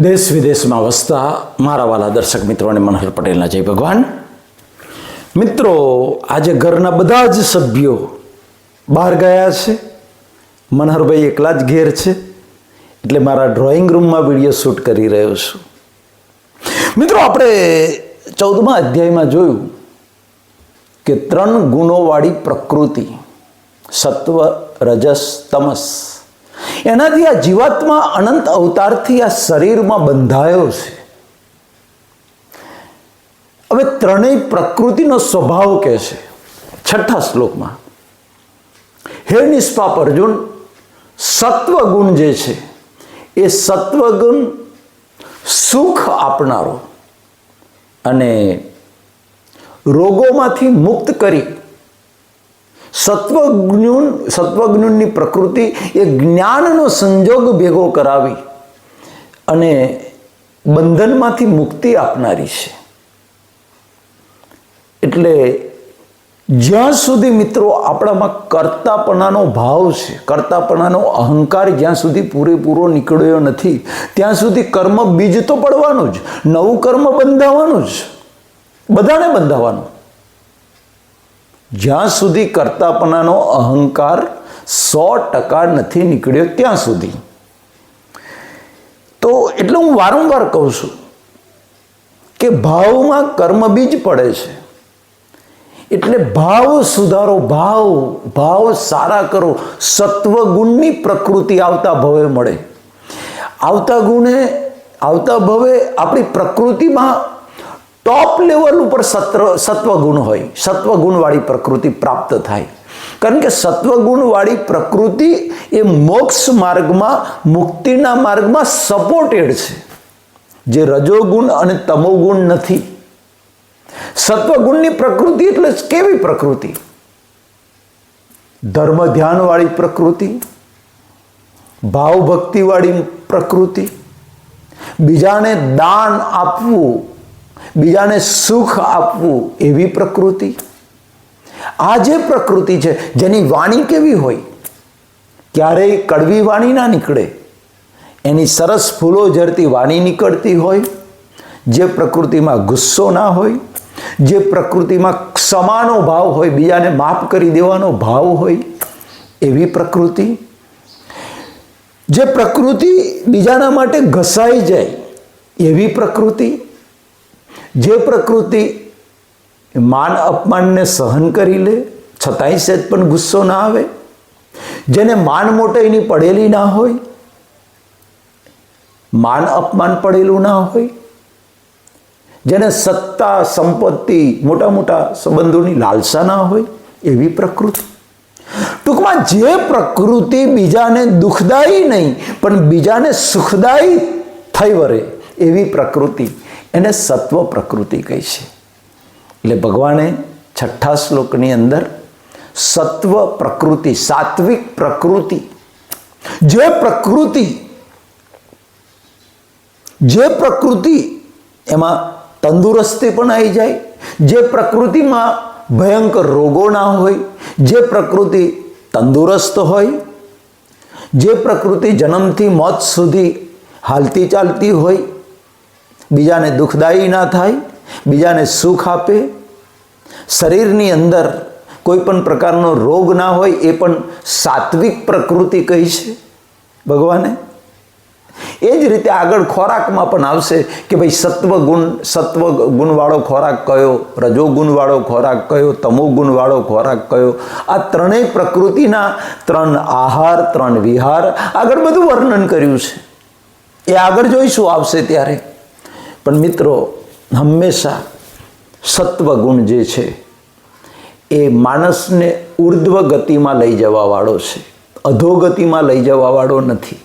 દેશ વિદેશમાં વસતા મારા વાલા દર્શક મિત્રોને મનોહર પટેલના જય ભગવાન. મિત્રો, આજે ઘરના બધા જ સભ્યો બહાર ગયા છે. મનહરભાઈ એકલા જ ઘેર છે. એટલે મારા ડ્રોઈંગ રૂમમાં વીડિયો શૂટ કરી રહ્યો છું. મિત્રો, આપણે ચૌદમા અધ્યાયમાં જોયું કે ત્રણ ગુણોવાળી પ્રકૃતિ, સત્વ, રજસ, તમસ એનાથી આ જીવાત્મા અનંત અવતારથી આ શરીરમાં બંધાયો છે. હવે ત્રણેય પ્રકૃતિનો સ્વભાવ કહે છે. છઠ્ઠા શ્લોકમાં, હે નિષ્પાપ અર્જુન, સત્વગુણ જે છે, એ સત્વગુણ સુખ આપનારો અને રોગોમાંથી મુક્ત કરી સત્વજ્ઞુન, સત્વજ્ઞુનની પ્રકૃતિ એ જ્ઞાનનો સંજોગ ભેગો કરાવી અને બંધનમાંથી મુક્તિ આપનારી છે. એટલે જ્યાં સુધી મિત્રો આપણામાં કરતાપણાનો ભાવ છે, કરતાપણાનો અહંકાર જ્યાં સુધી પૂરેપૂરો નીકળ્યો નથી, ત્યાં સુધી કર્મ બીજ તો પડવાનું જ, નવું કર્મ બંધાવાનું જ, બધાને બંધાવાનું. જ્યાં સુધી કરતાપણાનો અહંકાર સો ટકા નથી નીકળ્યો ત્યાં સુધી. તો એટલે હું વારંવાર કહું છું કે ભાવમાં કર્મ બીજ પડે છે. એટલે ભાવ સુધારો, ભાવ ભાવ સારા કરો. સત્વગુણની પ્રકૃતિ આવતા ભવે મળે. આવતા ગુણે, આવતા ભવે આપણી પ્રકૃતિમાં ટોપ લેવલ ઉપર સત્ર, સત્વગુણ હોય. સત્વગુણવાળી પ્રકૃતિ પ્રાપ્ત થાય. કારણ કે સત્વગુણવાળી પ્રકૃતિ એ મોક્ષ માર્ગમાં, મુક્તિના માર્ગમાં સપોર્ટેડ છે. જે રજોગુણ અને તમોગુણ નથી. સત્વગુણની પ્રકૃતિ એટલે કેવી પ્રકૃતિ? ધર્મ ધ્યાનવાળી પ્રકૃતિ, ભાવભક્તિવાળી પ્રકૃતિ. બીજાને દાન આપવું બીજાને સુખ આપવું એવી પ્રકૃતિ. આ જે પ્રકૃતિ છે, જેની વાણી કેવી હોય, ક્યારેય કડવી વાણી ના નીકળે. એની સરસ ફૂલો ઝરતી વાણી નીકળતી હોય, જે પ્રકૃતિમાં ગુસ્સો ના હોય, જે પ્રકૃતિમાં ક્ષમાનો ભાવ હોય, બીજાને માફ કરી દેવાનો ભાવ હોય, એવી પ્રકૃતિ. જે પ્રકૃતિ બીજાના માટે ઘસાઈ જાય, એવી પ્રકૃતિ. જે પ્રકૃતિ માન અપમાનને સહન કરી લે, છતાંય સેજ પણ ગુસ્સો ના આવે. જેને માન મોટાઈની પડેલી ના હોય, માન અપમાન પડેલું ના હોય. જેને સત્તા, સંપત્તિ, મોટા મોટા સંબંધોની લાલસા ના હોય, એવી પ્રકૃતિ. ટૂંકમાં જે પ્રકૃતિ બીજાને દુઃખદાયી નહીં, પણ બીજાને સુખદાયી થઈ વરે એવી પ્રકૃતિ એને સત્વ પ્રકૃતિ કહી છે. એટલે ભગવાને છઠ્ઠા શ્લોકની અંદર સત્વ પ્રકૃતિ, સાત્વિક પ્રકૃતિ, જે પ્રકૃતિ જે પ્રકૃતિ એમાં તંદુરસ્તી પણ આવી જાય, જે પ્રકૃતિમાં ભયંકર રોગો ના હોય, જે પ્રકૃતિ તંદુરસ્ત હોય, જે પ્રકૃતિ જન્મથી મોત સુધી હાલતી ચાલતી હોય બીજાને દુઃખદાયી ના થાય, બીજાને સુખ આપે. શરીરની અંદર કોઈ પણ પ્રકારનો રોગ ના હોય એ પણ સાત્વિક પ્રકૃતિ કહી છે ભગવાને. એ જ રીતે આગળ ખોરાકમાં પણ આવશે કે ભાઈ સત્વ ગુણ સત્વ ગુણવાળો ખોરાક કયો રજો ગુણવાળો ખોરાક કયો તમો ગુણવાળો ખોરાક કયો. આ ત્રણેય પ્રકૃતિના ત્રણ આહાર, ત્રણ વિહાર આગળ બધું વર્ણન કર્યું છે. એ આગળ જોઈશું, આવશે ત્યારે. પણ મિત્રો, હંમેશા સત્વગુણ જે છે, એ માણસને ઉર્ધ્વ ગતિમાં લઈ જવાવાળો છે. અધોગતિમાં લઈ જવાવાળો નથી.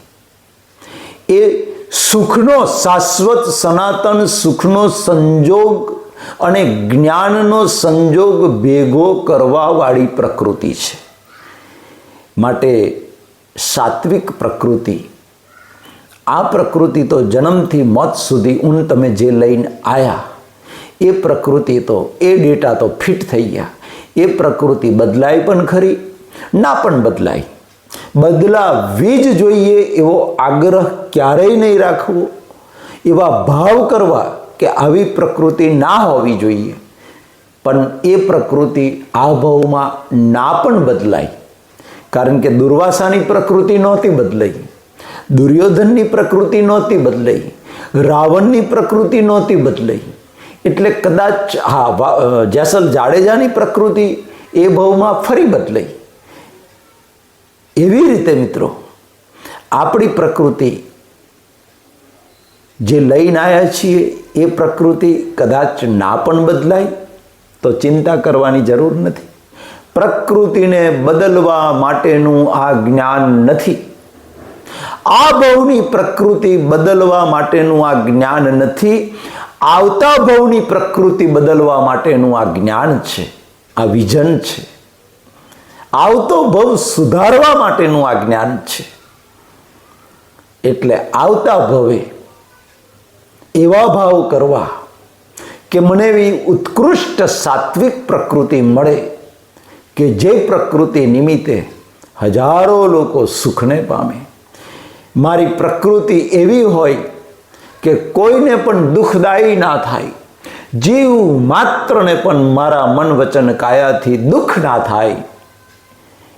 એ સુખનો શાશ્વત સનાતન, સુખનો સંજોગ અને જ્ઞાનનો સંજોગ ભેગો કરવાવાળી પ્રકૃતિ છે. માટે સાત્વિક પ્રકૃતિ આ પ્રકૃતિ તો જન્મથી મોત સુધી ઊન તમે જે લઈને આવ્યા એ પ્રકૃતિ તો, એ ડેટા તો ફિટ થઈ ગયા. એ પ્રકૃતિ બદલાય પણ ખરી, ના પણ બદલાય. બદલાવી જ જોઈએ એવો આગ્રહ ક્યારેય નહીં રાખવો. એવા ભાવ કરવા કે આવી પ્રકૃતિ ના હોવી જોઈએ. પણ એ પ્રકૃતિ આ ભાવમાં ના પણ બદલાય. કારણ કે દુર્વાસાની પ્રકૃતિ નહોતી બદલાઈ. દુર્યોધનની પ્રકૃતિ નહોતી બદલાઈ, રાવણની પ્રકૃતિ નહોતી બદલાઈ. એટલે કદાચ હા જેસલ જાડેજાની પ્રકૃતિ એ ભાવમાં ફરી બદલાઈ. એવી રીતે મિત્રો, આપણી પ્રકૃતિ જે લઈને આવ્યા છીએ, એ પ્રકૃતિ કદાચ ના પણ બદલાય, તો ચિંતા કરવાની જરૂર નથી. પ્રકૃતિને બદલવા માટેનું આ જ્ઞાન નથી. આ ભવની પ્રકૃતિ બદલવા માટેનું આ જ્ઞાન નથી. આવતા ભવની પ્રકૃતિ બદલવા માટેનું આ જ્ઞાન છે, આ વિઝન છે. આવતો ભવ સુધારવા માટેનું આ જ્ઞાન છે. એટલે આવતા ભવે એવા ભાવ કરવા કે મને એવી ઉત્કૃષ્ટ સાત્વિક પ્રકૃતિ મળે કે જે પ્રકૃતિ નિમિત્તે હજારો લોકો સુખને પામે. મારી પ્રકૃતિ એવી હોય કે કોઈને પણ દુઃખદાયી ના થાય. જીવ માત્રને પણ મારા મન વચન કાયાથી દુઃખ ના થાય.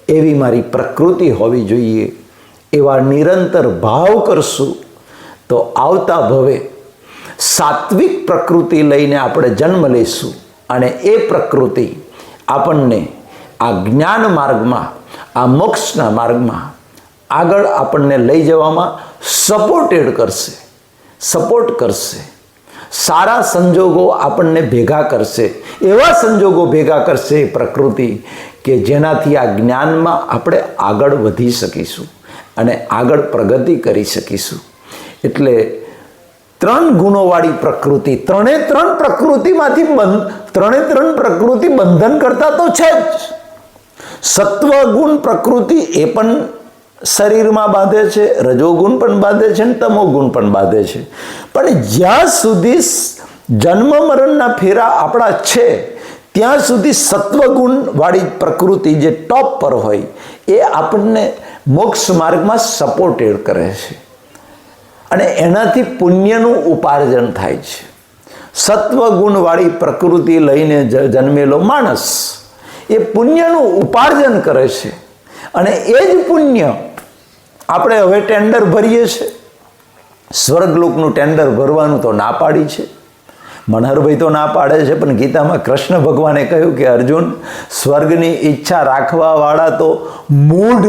એવી મારી પ્રકૃતિ હોવી જોઈએ. એવા નિરંતર ભાવ કરશું તો આવતા ભવે. સાત્વિક પ્રકૃતિ લઈને આપણે જન્મ લઈશું અને એ પ્રકૃતિ આપણને આ જ્ઞાન માર્ગમાં, આ મોક્ષના માર્ગમાં આગળ આપણને લઈ જવામાં સપોર્ટેડ કરશે. સપોર્ટ કરશે. સારા સંજોગો આપણને ભેગા કરશે. એવા સંજોગો ભેગા કરશે પ્રકૃતિ કે જેનાથી આ જ્ઞાનમાં આપણે આગળ વધી શકીશું અને આગળ પ્રગતિ કરી શકીશું. એટલે ત્રણ ગુણોવાળી પ્રકૃતિ, ત્રણે ત્રણ પ્રકૃતિમાંથી બંધ, ત્રણે ત્રણ પ્રકૃતિ બંધન કરતા તો છે જ. સત્વગુણ પ્રકૃતિ એ પણ શરીરમાં બાંધે છે રજોગુણ પણ બાંધે છે અને તમોગુણ પણ બાંધે છે. પણ જ્યાં સુધી જન્મ મરણના ફેરા આપણા છે, ત્યાં સુધી સત્વગુણવાળી પ્રકૃતિ જે ટોપ પર હોય, એ આપણને મોક્ષ માર્ગમાં સપોર્ટેડ કરે છે. અને એનાથી પુણ્યનું ઉપાર્જન થાય છે. સત્વગુણવાળી પ્રકૃતિ લઈને જન્મેલો માણસ, એ પુણ્યનું ઉપાર્જન કરે છે. અને એ જ પુણ્ય આપણે હવે ટેન્ડર ભરીએ છીએ સ્વર્ગલોકનું ટેન્ડર ભરવાનું તો ના પાડી છે. મનહરભાઈ તો ના પાડે છે, પણ ગીતામાં કૃષ્ણ ભગવાને કહ્યું કે, અર્જુન, સ્વર્ગની ઈચ્છા રાખવાવાળા તો મૂઢ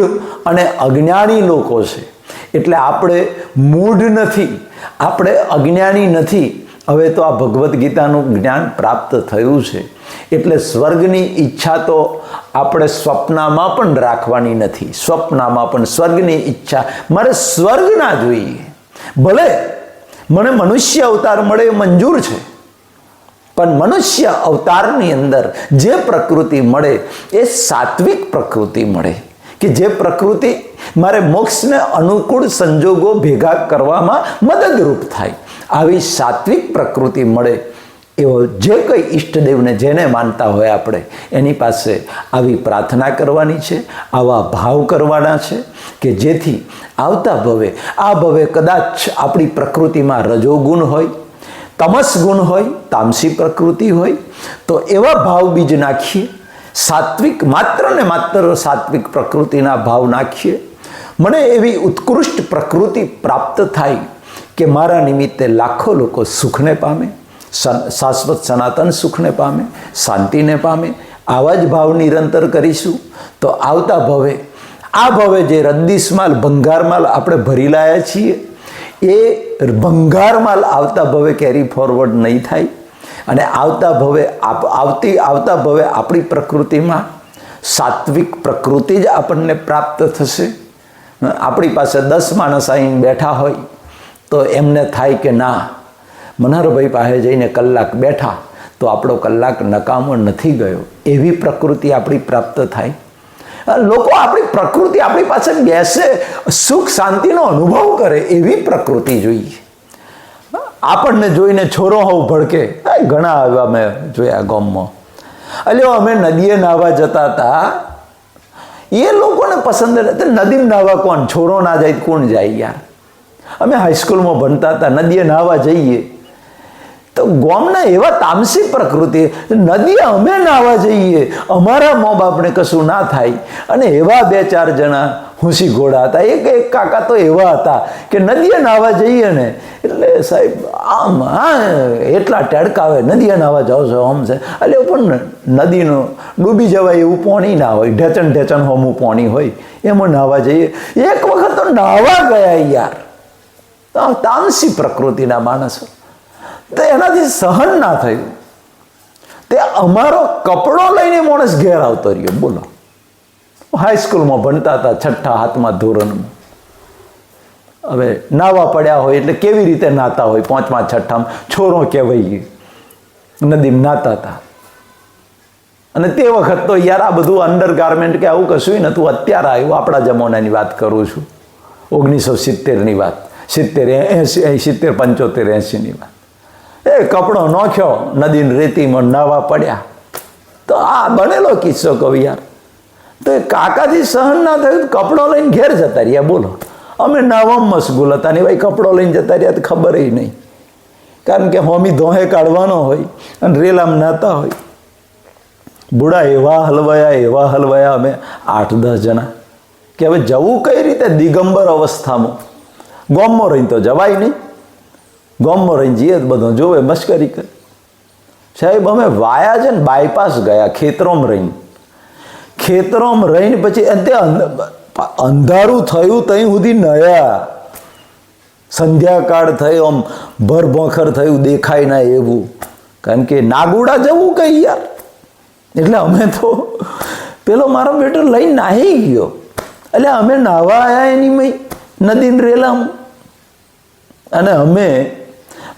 અને અજ્ઞાની લોકો છે. એટલે આપણે મૂઢ નથી, આપણે અજ્ઞાની નથી. હવે તો આ ભગવદ્ ગીતાનું જ્ઞાન પ્રાપ્ત થયું છે. એટલે સ્વર્ગની ઈચ્છા તો આપણે સ્વપ્નમાં પણ રાખવાની નથી. સ્વપ્નમાં પણ સ્વર્ગની ઈચ્છા. મારે સ્વર્ગ ના જોઈએ. ભલે મને મનુષ્ય અવતાર મળે એ મંજૂર છે. પણ મનુષ્ય અવતારની અંદર જે પ્રકૃતિ મળે એ સાત્વિક પ્રકૃતિ મળે. કે જે પ્રકૃતિ મારે મોક્ષને અનુકૂળ સંજોગો ભેગા કરવામાં મદદરૂપ થાય. આવી સાત્વિક પ્રકૃતિ મળે. એવો જે કંઈ ઈષ્ટદેવને જેને માનતા હોય આપણે, એની પાસે આવી પ્રાર્થના કરવાની છે, આવા ભાવ કરવાના છે કે જેથી આવતા ભવે, આ ભવે કદાચ આપણી પ્રકૃતિમાં રજોગુણ હોય તમસ ગુણ હોય, તામસી પ્રકૃતિ હોય, તો એવા ભાવ બીજ નાખીએ, સાત્વિક, માત્ર ને માત્ર સાત્વિક પ્રકૃતિના ભાવ નાખીએ. મને એવી ઉત્કૃષ્ટ પ્રકૃતિ પ્રાપ્ત થાય કે મારા નિમિત્તે લાખો લોકો સુખને પામે. શાશ્વત સનાતન સુખને પામે, શાંતિને પામે, આવા જ ભાવ નિરંતર કરીશું તો આવતા ભવે. આ ભવે જે રદ્દીસ માલ, ભંગાર માલ આપણે ભરી લાયા છીએ, એ ભંગાર માલ આવતા ભવે કેરી ફોરવર્ડ નહીં થાય. અને આવતા ભવે આવતી આવતા ભવે આપણી પ્રકૃતિમાં સાત્વિક પ્રકૃતિ જ આપણને પ્રાપ્ત થશે. આપણી પાસે દસ માણસ અહીં બેઠા હોય તો એમને થાય કે ના મનહરભાઈ પાસે જઈને કલાક બેઠા તો આપણો કલાક નકામો નથી ગયો. એવી પ્રકૃતિ આપણી પ્રાપ્ત થાય. લોકો આપણી પ્રકૃતિ આપણી પાસે બેસે, સુખ શાંતિનો અનુભવ કરે એવી પ્રકૃતિ જોઈએ. આપણને જોઈને છોરો હોવ ભડકે ઘણા આવ્યા મેં જોયા ગામમાં. અલ્યો, અમે નદીએ નાહવા જતા હતા. એ લોકોને પસંદ નદીમાં નાહવા કોણ? છોરો ના જાય કોણ જાય યાર? અમે હાઈસ્કૂલમાં ભણતા હતા. નદીએ નાહવા જઈએ. તો ગોમના એવા તામસી પ્રકૃતિ, નદીએ અમે નાહવા જઈએ, અમારા મો બાપને કશું ના થાય. અને એવા બે ચાર જણા હુંસી ઘોડા હતા. એક એક કાકા તો એવા હતા કે નદીએ નાહવા જઈએ ને, એટલે સાહેબ, આમ, હા, એટલા ટેડકાવે નદીએ નાહવા જાઓ છો આમ છે. એટલે પણ નદીનો ડૂબી જવાય એવું પાણી ના હોય. ઢેચણ ઢેચણ હોમું પાણી હોય. એમાં નાહવા જઈએ. એક વખત તો નાવા ગયા યાર. તામસી પ્રકૃતિના માણસો. તો એનાથી સહન ના થયું તે અમારો કપડો લઈને માણસ ઘેર આવતો રહ્યો. બોલો. હાઈસ્કૂલમાં ભણતા હતા છઠ્ઠા હાથમાં ધોરણમાં હવે નાવા પડ્યા હોય એટલે કેવી રીતે નાતા હોય? પાંચમા, છઠ્ઠામાં છોરો કહેવાય. નદીમાં નાતા હતા. અને તે વખત તો યાર આ બધું અંડર ગાર્મેન્ટ કે આવું કશું નહોતું. અત્યારે આવ્યું. આપણા જમાનાની વાત કરું છું. ઓગણીસો સિત્તેરની વાત. સિત્તેર એસી, સિત્તેર પંચોતેર એંસીની વાત. એ કપડો નોખ્યો નદીની રેતીમાં નાવા પડ્યા. તો આ બનેલો કિસ્સો કવિ યાર તો એ કાકાથી સહન ના થયું કપડો લઈને ઘેર જતા રહ્યા, બોલો. અમે નાવામાં મશગુલ હતા ને ભાઈ કપડો લઈને જતા રહ્યા તો ખબર નહીં. કારણ કે હોમી ધોહે કાઢવાનો હોય અને રેલામ નાતા હોય. બુડા એવા હલવાયા એવા હલવાયા અમે આઠ દસ જણા. કે હવે જવું કઈ રીતે? દિગંબર અવસ્થામાં. ગોમમાં રહીને તો જવાય નહીં. ગોમમાં રહીને જઈએ બધો જોવે મશ્કરી કરે. સાહેબ, અમે વાયા છે ને બાયપાસ ગયા, ખેતરોમાં રહીને. ખેતરોમાં રહીને પછી તે અંધારું થયું ત્યાં સુધી નયા. સંધ્યાકાળ થયો, આમ ભરભોખર થયું, દેખાય ના એવું. કારણ કે નાગુડા જવું કઈ યાર. એટલે અમે તો પેલો મારો બેટો લઈને નાહી ગયો. એટલે અમે નાહવા આવ્યા એની મય, નદીને રેલા અને અમે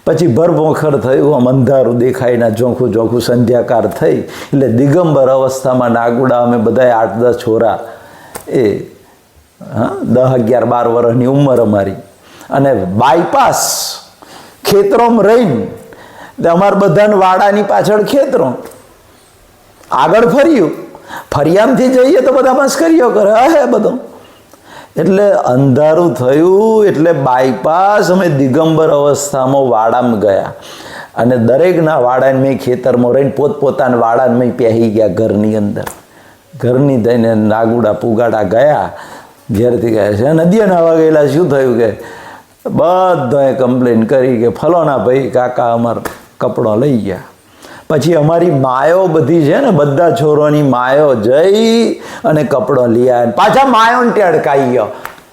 પછી ભરભોખર થયું, આમ અંધારું દેખાય ને ચોખ્ખું ચોખ્ખું સંધ્યાકાર થઈ. એટલે દિગંબર અવસ્થામાં નાગુડા, અમે બધાએ આઠ દસ છોરા. એ, હા દસ અગિયાર બાર વર્ષની ઉંમર અમારી. અને બાયપાસ ખેતરોમાં રહીને અમારે બધાને વાડાની પાછળ ખેતરો આગળ ફર્યું. ફરિયામથી જઈએ તો બધા મસ્કરીઓ કરે. હે, બધો. એટલે અંધારું થયું, એટલે બાયપાસ અમે દિગંબર અવસ્થામાં વાડામાં ગયા. અને દરેકના વાડાને મેં ખેતરમાં રહીને પોતપોતાના વાડાને મેં પહેરી ગયા ઘરની અંદર. ઘરની થઈને નાગુડા પુગાડા ગયા, ઘેરથી ગયા છે, નદીએ નાવા ગયેલા, શું થયું કે? બધાએ કમ્પ્લેન કરી કે, ફલોના ભાઈ કાકા અમાર કપડો લઈ ગયા. પછી અમારી માયો બધી છે ને, બધા છોરોની માયો જઈ અને કપડો લઈ આવ્યા પાછા માયોને ટેડકાઈ ગયો.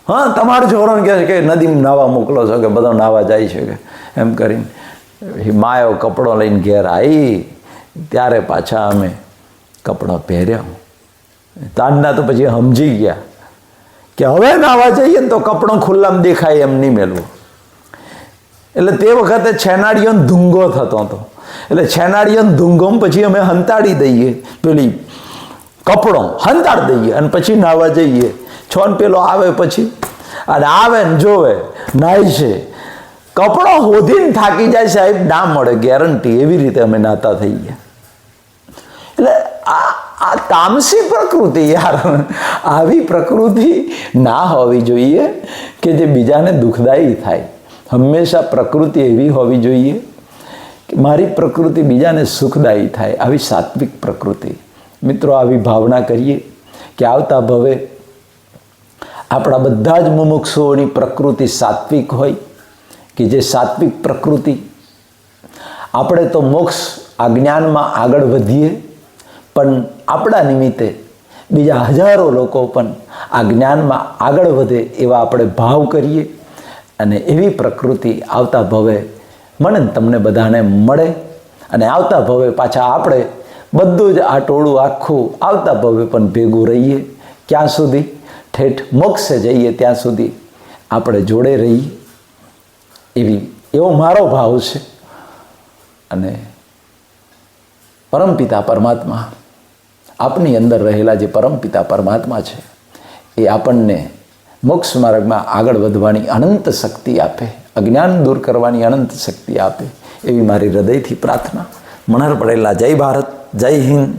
હા, તમારો છોરોને કહે છે કે નદીમાં નાવા મોકલો છો કે બધો નાવા જાય છે કે, એમ કરીને. માયો કપડો લઈને ઘેર આવી ત્યારે પાછા અમે કપડો પહેર્યો. તાનના તો પછી સમજી ગયા કે હવે નાવા જઈએ ને તો કપડો ખુલ્લામાં દેખાય એમ નહીં મેળવું એટલે તે વખતે છેનાડીઓનો ધૂંગો થતો હતો. એટલે છેનાડીઓનો ધૂમઘમ પછી અમે હંતાડી દઈએ. પેલી કપડો હંતાડી દઈએ અને પછી નાવા જઈએ. છોન પેલો આવે પછી. અને આવે ને જોવે નાય છે. કપડો હોધીને થાકી જાય સાહેબ, ના મળે ગેરંટી એવી રીતે અમે નાતા થઈ ગયા. એટલે આ આ તામસી પ્રકૃતિ યાર, આવી પ્રકૃતિ ના હોવી જોઈએ કે જે બીજાને દુઃખદાયી થાય. હંમેશા પ્રકૃતિ એવી હોવી જોઈએ કે મારી પ્રકૃતિ બીજાને સુખદાયી થાય, આવી સાત્વિક પ્રકૃતિ. મિત્રો, આવી ભાવના કરીએ કે આવતા ભવે આપણા બધા જ મુમુક્ષુઓની પ્રકૃતિ સાત્વિક હોય, કે જે સાત્વિક પ્રકૃતિ આપણે તો મોક્ષ આ જ્ઞાનમાં આગળ વધીએ, પણ આપણા નિમિત્તે બીજા હજારો લોકો પણ આ જ્ઞાનમાં આગળ વધે એવા આપણે ભાવ કરીએ અને એવી પ્રકૃતિ આવતા ભવે મને તમને બધાને મળે અને આવતા ભવે પાછા આપણે બધું જ આ ટોળું આખું આવતા ભવે પણ ભેગું રહીએ. ક્યાં સુધી? ઠેઠ મોક્ષે જઈએ ત્યાં સુધી આપણે જોડે રહીએ. એવી, એવો મારો ભાવ છે. અને પરમપિતા પરમાત્મા, આપની અંદર રહેલા જે પરમપિતા પરમાત્મા છે, એ આપણને મોક્ષ માર્ગમાં આગળ વધવાની અનંત શક્તિ આપે. અજ્ઞાન દૂર કરવાની અનંત શક્તિ આપે એવી મારી હૃદયથી પ્રાર્થના. મણર પડેલા જય ભારત, જય હિન્દ.